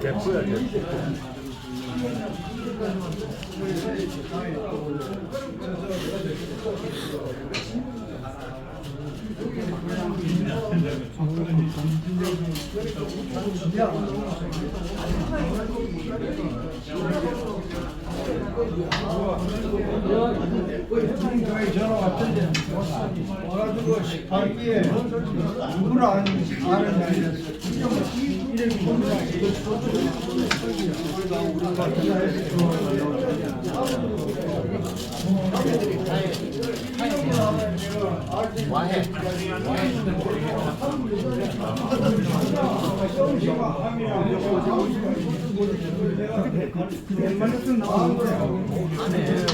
대포야 대포. 저희 전화 왔던데 와가지고 식판기에 누구를 아는 아는 와해. 와해.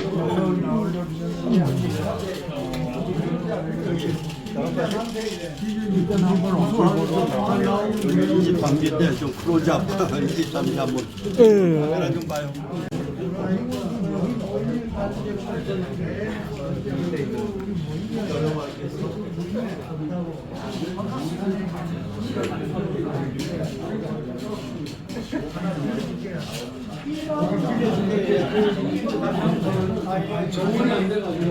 밤이 한번 좀 봐요.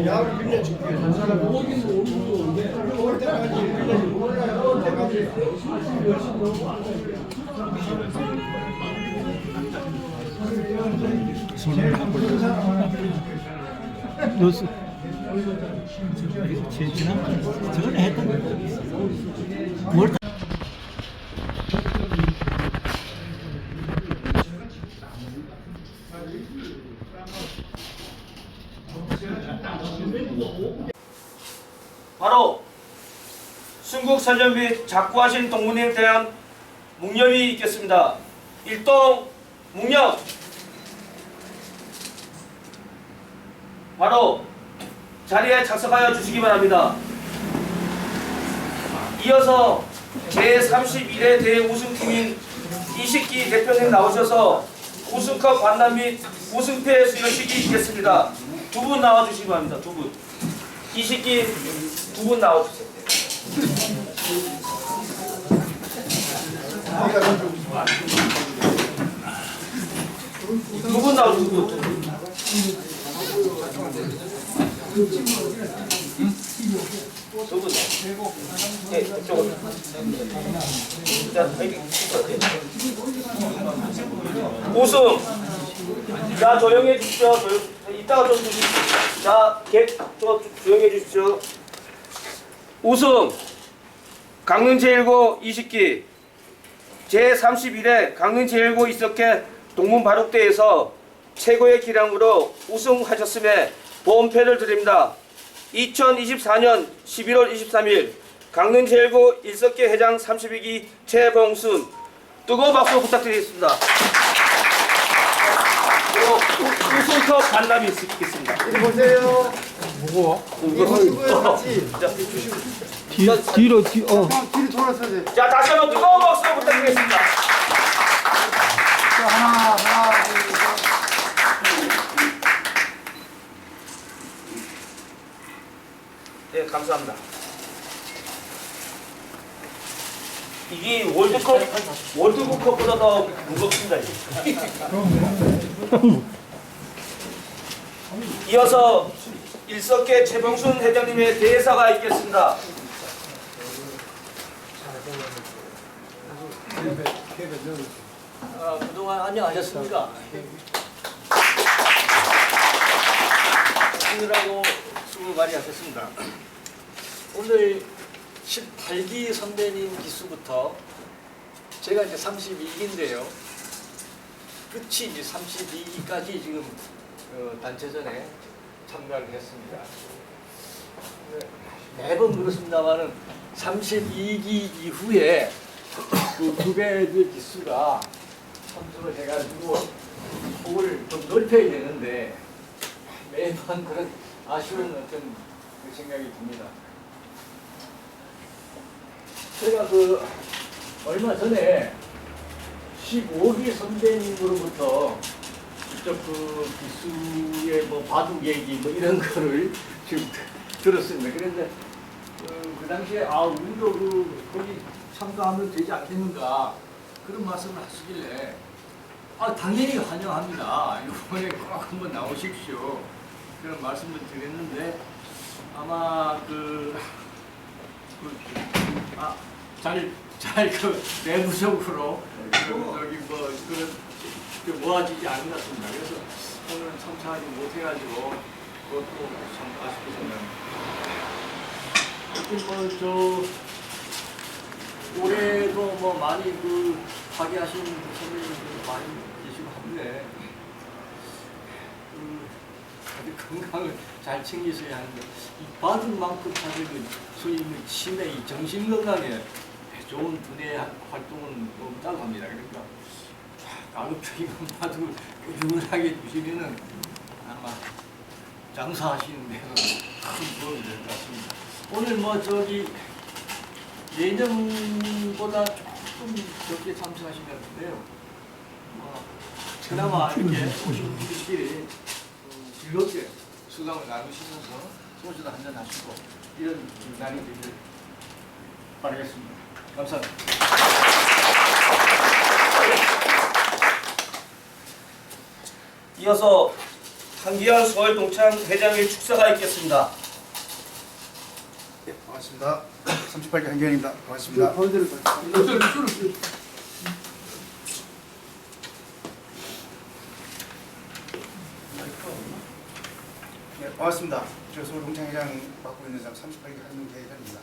야구 빌려줄게. 올 때까지 노스. 지난 저번에 했던 뭘 바로 순국 선전 및 작구하신 동문회에 대한 묵념이 있겠습니다. 일동 묵념 바로 자리에 착석하여 주시기 바랍니다. 이어서 제31회 대회 우승팀인 이식기 대표님 나오셔서 우승컵 반납 및 우승패 수여식이 있겠습니다. 두 분 나와주시기 바랍니다. 두 분. 이식기 두 분 나와주세요. 네, 이쪽으로. 자, 여기 우승. 자, 조용히 해주십시오. 조용, 이따가 좀 주십시오. 자, 개, 저, 조용히 해주십시오. 우승. 강릉 제1고 20기. 제31회 강릉 제1고 이석회 동문 바둑대에서 최고의 기량으로 우승하셨음에 보험패를 드립니다. 2024년 11월 23일 강릉 제1고 일석계 회장 32기 최봉순 뜨거운 박수 부탁드리겠습니다. 그리고 우- 우승컵 반납이 있겠습니다. 이리 보세요. 이거 같이. 자, 뒤, 뒤로 뒤 어. 형 뒤로 돌아서세요. 자, 다시 한번 뜨거운 박수 부탁드리겠습니다. 자, 하나, 하나, 둘, 셋. 네, 감사합니다. 이게 월드컵, 월드컵보다 더 무겁습니다. 이게. 이어서 일석계 최봉순 회장님의 대사가 있겠습니다. 아, 그동안 안녕하셨습니까? 오늘하고 수고 많이 하셨습니다. 오늘 18기 선배님 기수부터 제가 이제 32기인데요. 끝이 이제 32기까지 지금 어, 단체전에 참가를 했습니다. 네, 매번 그렇습니다만은 32기 이후에 그 후배들 기수가 참석을 해가지고 폭을 좀 넓혀야 되는데 매번 그런 아쉬운 어떤 그 생각이 듭니다. 제가 그 얼마 전에 15기 선배님으로부터 직접 그 기수의 뭐 바둑 얘기 뭐 이런 거를 지금 들었습니다. 그런데 그, 그 당시에 아 우리도 그 거기 참가하면 되지 않겠는가 그런 말씀을 하시길래 아 당연히 환영합니다. 이번에 꼭 한번 나오십시오. 그런 말씀을 드렸는데 아마 그, 그 아, 그잘잘 그 내부적으로 그 여기 뭐 그런 그 모아지지 않은 것 같습니다. 그래서 오늘 참석하지 못해가지고 그것도 참 아쉽게 생각합니다. 하여튼 뭐저 올해도 뭐 많이 그 파괴하신 선배님들 많이 계시고 한데 그 건강을 잘 챙기셔야 하는데 이 받은 만큼 사실 그 소위 그 치매 이 정신 건강에 좋은 분의 활동은 없다고 합니다. 그러니까 가급적이면 봐도 꾸준하게 주시면은 아마 장사하시는 데는 큰 도움이 될 것 같습니다. 오늘 뭐 저기 예년보다 조금 적게 참석하신 것 같은데요. 뭐 그나마 이렇게 오신 분들끼리 음, 즐겁게 수강을 나누시면서 소주도 한잔 하시고 이런 날이 되길 바라겠습니다. 감사합니다. 이어서 한기현 서울 동창 회장의 축사가 있겠습니다. 네, 반갑습니다. 38개 한기현입니다. 반갑습니다. 네, 반갑습니다. 저 서울 동창 회장 맡고 있는 사람 38개 한기현입니다.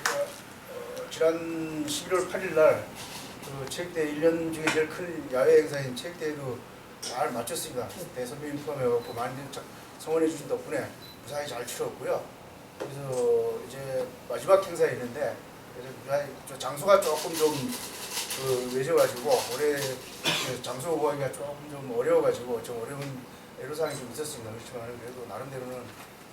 어, 지난 11월 8일 날 그 체육대 1년 중에 제일 큰 야외 행사인 체육대회도 잘 마쳤습니다. 대선배님 포함해서 많은 참 성원해 주신 덕분에 무사히 잘 치렀고요. 그래서 이제 마지막 행사에 있는데 그래서 장소가 조금 좀 그 외져가지고 올해 그 장소 구하기가 조금 좀 어려워가지고 좀 어려운 애로사항이 좀 있었습니다. 그렇지만 그래도 나름대로는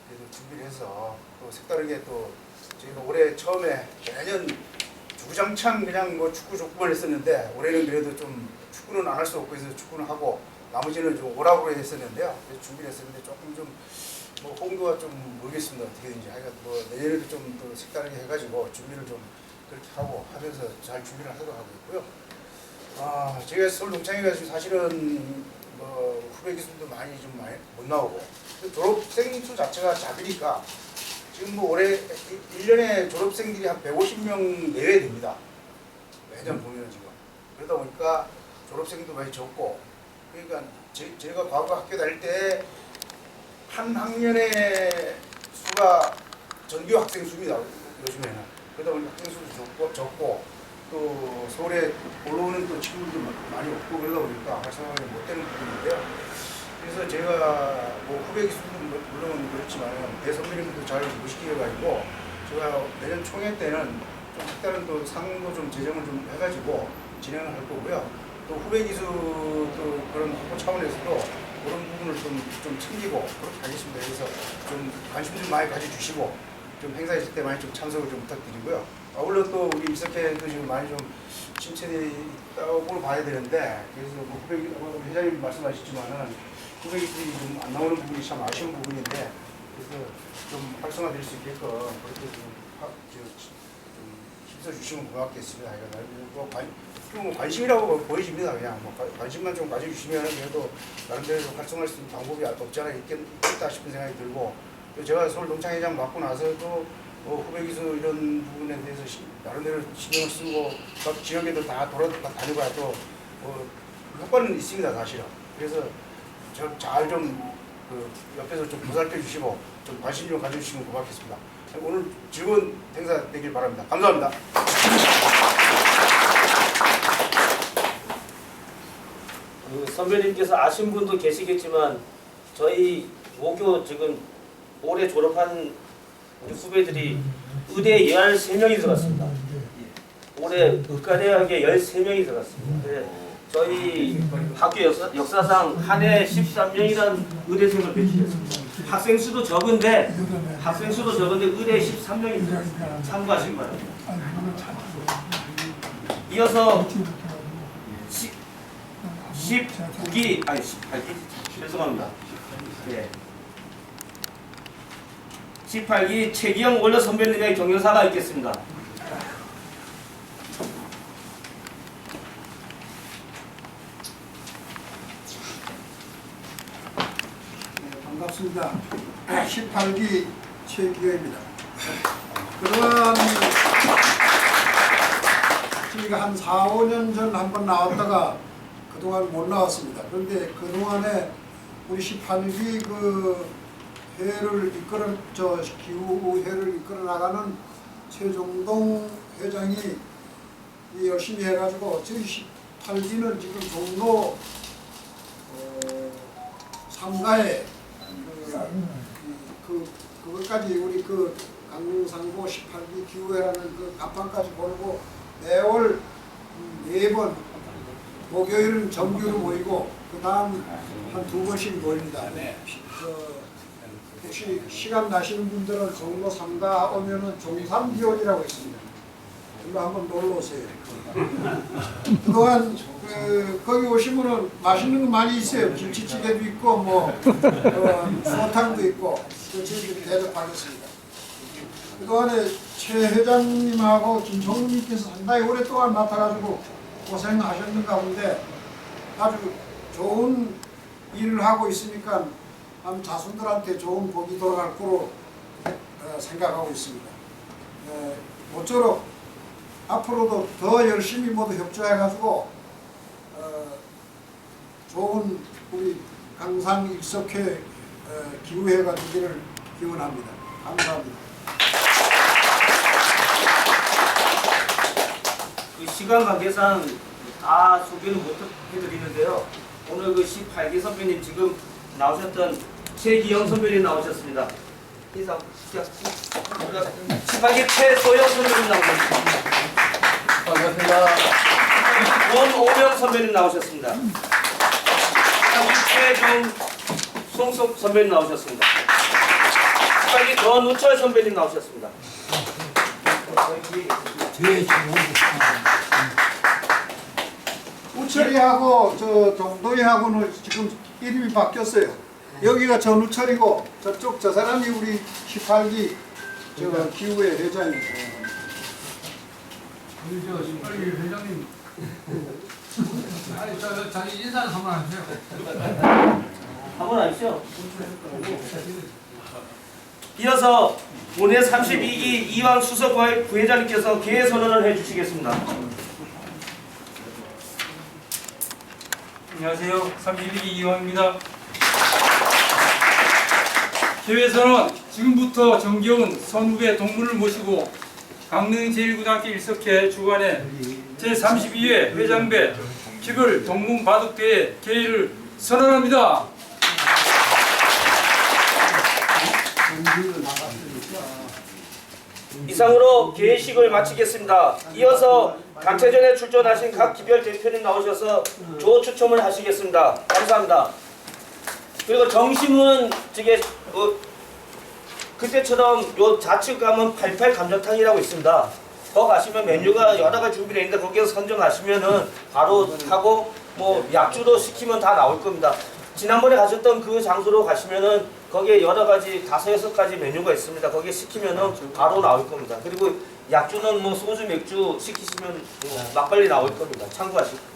그래도 준비를 해서 또 색다르게 또 저희가 올해 처음에 매년 주구장창 그냥 뭐 축구 족구만 했었는데 올해는 그래도 좀 축구는 안 할 수 없고 해서 축구는 하고 나머지는 좀 오라고 했었는데요. 준비를 했었는데 조금 좀 뭐 홍도가 좀 모르겠습니다. 어떻게 되는지 하여간 뭐 내년에도 좀 더 색다르게 해가지고 준비를 좀 그렇게 하고 하면서 잘 준비를 하도록 하고 있고요. 아 제가 서울 동창회 가지고 사실은 뭐 후배 기술도 많이 좀 많이 못 나오고 그 졸업생 수 자체가 작으니까 지금 뭐 올해 1년에 졸업생들이 한 150명 내외 됩니다. 매년 보면 지금. 그러다 보니까 졸업생도 많이 적고 그러니까 제, 제가 과거 학교 다닐 때 한 학년의 수가 전교 학생 수입니다. 요즘에는. 그러다 보니까 학생 수도 적고, 적고 또 서울에 올라오는 또 친구들도 많이 없고 그러다 보니까 활성화가 못 되는 부분인데요. 그래서 제가 뭐 후배 기술도 물론 그렇지만 대선배님들도 잘 모시게 가지고 제가 내년 총회 때는 좀 색다른 또 상도 좀 제정을 좀 해가지고 진행을 할 거고요. 또 후배 기술 또 그런 홍보 차원에서도 그런 부분을 좀, 좀 챙기고 그렇게 하겠습니다. 그래서 좀 관심 좀 많이 가져주시고 좀 행사 있을 때 많이 좀 참석을 좀 부탁드리고요. 아울러 또 우리 이석회도 지금 많이 좀 침체돼 있다고 봐야 되는데 그래서 뭐 후배 뭐 회장님 말씀하셨지만은 기술이 좀 안 나오는 부분이 참 아쉬운 부분인데 그래서 좀 활성화될 수 있게끔 그렇게 좀, 하, 저, 좀 힘써 주시면 고맙겠습니다. 이거 뭐 관, 좀 관심이라고 보여집니다. 그냥 뭐 관- 관심만 좀 가져주시면 그래도 나름대로 좀 활성화할 수 있는 방법이 없지 않아 있겠, 있겠다 싶은 생각이 들고 또 제가 서울 동창회장 맡고 나서도 뭐 후배 기술 이런 부분에 대해서 시, 나름대로 신경을 쓰고 각 지역에도 다 돌아 다니고 또 뭐 효과는 있습니다 사실은. 그래서 잘좀 그 옆에서 좀 보살펴 주시고 좀 관심 좀 가져주시면 고맙겠습니다. 오늘 즐거운 행사 되길 바랍니다. 감사합니다. 그 선배님께서 아신 분도 계시겠지만 저희 모교 지금 올해 졸업한 우리 후배들이 의대 13명이 들어갔습니다. 올해 의과대학에 13명이 들어갔습니다. 네, 저희 학교 역사, 역사 상 한 해 13명이라는 의대생을 배출했습니다. 학생 수도 적은데 학생 수도 적은데 의대 13명이 들어갔습니다. 참고하시기 바랍니다. 이어서 19기 아니 18기 죄송합니다. 예. 18기 최기영 원로 선배님의 경연사가 있겠습니다. 18기 최기호입니다. 그동안 저희가 한 4, 5년 전 한번 나왔다가 그동안 못 나왔습니다. 그런데 그동안에 우리 18기 그 회를 이끌어 저 기후 회를 이끌어 나가는 최종동 회장이 이 열심히 해가지고 저희 18기는 지금 종로 어, 상가에 그, 그 그것까지 우리 그 강릉상고 18기 기후회라는 그 간판까지 걸고 매월 음, 네번 목요일은 정규로 모이고 그 다음 한 두 번씩 모입니다. 피- 그, 혹시 시간 나시는 분들은 종로 상가 오면은 종삼기원이라고 있습니다. 일로 한번 놀러 오세요. 그동안 그 거기 오시면은 맛있는 거 많이 있어요. 김치찌개도 있고 뭐 어, 수어탕도 있고 그 저희들이 대접하겠습니다. 그동안에 최 회장님하고 김종민님께서 상당히 오랫동안 맡아가지고 고생하셨는 가운데 아주 좋은 일을 하고 있으니까 남 자손들한테 좋은 복이 돌아갈 거로 어, 생각하고 있습니다. 에, 모쪼록 앞으로도 더 열심히 모두 협조해가지고 어, 좋은 우리 강상 일석회 어, 기후회가 되기를 기원합니다. 감사합니다. 그 시간 관계상 다 소개는 못 해드리는데요. 오늘 그 18기 선배님 지금 나오셨던 최기영 선배님 나오셨습니다. 인사 부탁드립니다. 18기 최소영 선배님 나오셨습니다. 반갑습니다. 원오명 선배님 나오셨습니다. 18기 최종 송석 선배님 나오셨습니다. 18기 전우철 선배님 나오셨습니다. 우철이하고 저 동도이하고는 지금 이름이 바뀌었어요. 여기가 전우철이고 저쪽 저 사람이 우리 18기 저 기후회 회장입니다. 우리 저 신발기 회장님 아니 저 자기 인사 한번 하세요. 한번 하시죠. 이어서 본회 32기 이왕 수석 부회장님께서 개회 선언을 해주시겠습니다. 안녕하세요. 31기 이hoàng 입니다. 기회에서는 지금부터 정겨운 선후배 동문을 모시고 강릉 제1고등학교 일석회 주관의 제32회 회장배 기글 동문 바둑대회 개회를 선언합니다. 이상으로 개회식을 마치겠습니다. 이어서 강체전에 출전하신 각 기별 대표님 나오셔서 조 추첨을 하시겠습니다. 감사합니다. 그리고 정심은 저게 어, 그때처럼 요 좌측 가면 88 감자탕이라고 있습니다. 거 가시면 메뉴가 여러 가지 준비되어 있는데 거기서 선정하시면은 바로 하고 뭐 약주도 시키면 다 나올 겁니다. 지난번에 가셨던 그 장소로 가시면은 거기에 여러 가지 다섯 여섯 가지 메뉴가 있습니다. 거기에 시키면은 바로 나올 겁니다. 그리고 약주는 뭐 소주 맥주 시키시면 뭐 막걸리 나올 겁니다. 참고하시고.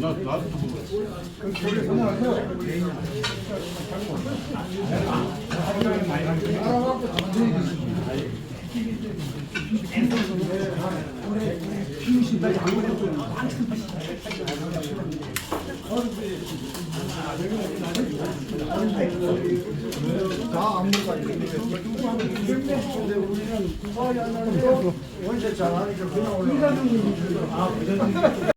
나 나도 그거. 어있어요. 원체 잘하니까 그냥 올라가.